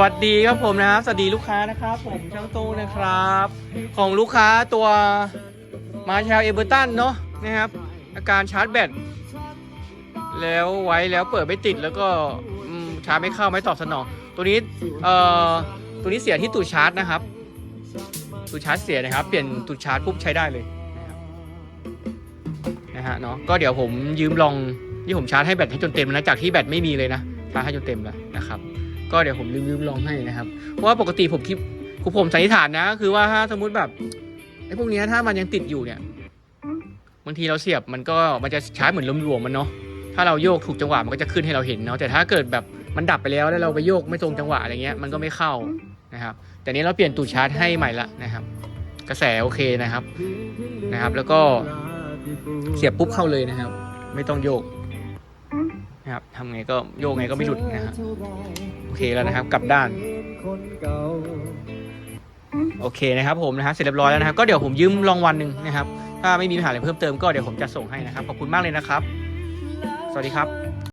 วัสดีครับผมนะครับ สวัสดีลูกค้านะครับผมช่างตู้นะครับ ของลูกค้าตัวมาชาเอเบอร์ตันเนาะนะครับ อาการชาร์จแบตแล้วไว้แล้วเปิดไม่ติดแล้วก็ชาร์จไม่เข้าไม่ตอบสนอง ตัวนี้เอ่อตัวนี้เสียที่ตูดชาร์จนะครับตูดชาร์จเสียนะครับ เปลี่ยนตูดชาร์จปุ๊บใช้ได้เลยนะฮะเนาะก็เดี๋ยวผมยืมลองที่ผมชาร์จให้แบตให้จนเต็มนะจากที่แบตไม่มีเลยนะ ชาให้จนเต็มแล้วนะครับ ก็เดี๋ยวผมลืมๆลองให้นะครับ เพราะว่าปกติผมคิดคือผมสันนิษฐานนะ คือว่าถ้าสมมุติแบบไอ้พวกนี้ถ้ามันยังติดอยู่เนี่ยบางทีเราเสียบมันก็มันจะชาเหมือนลมๆมันเนาะถ้าเราโยกถูกจังหวะมันก็จะขึ้นให้เราเห็นเนาะแต่ถ้าเกิดแบบมันดับไปแล้วแล้วเราไปโยกไม่ตรงจังหวะอะไรเงี้ยมันก็ไม่เข้านะครับ แต่นี้เราเปลี่ยนตูดชาร์จให้ใหม่ละนะครับ กระแสโอเคนะครับนะครับ แล้วก็เสียบปุ๊บเข้าเลยนะครับ ไม่ต้องโยก นะครับทำไงก็โยกไงก็ไม่หลุดนะฮะโอเคแล้วนะครับกลับด้านโอเคนะครับผมนะฮะเสร็จเรียบร้อยแล้วนะครับก็เดี๋ยวผมยืมลองวันหนึ่งนะครับ ถ้าไม่มีปัญหาอะไรเพิ่มเติมก็เดี๋ยวผมจะส่งให้นะครับ ขอบคุณมากเลยนะครับ สวัสดีครับ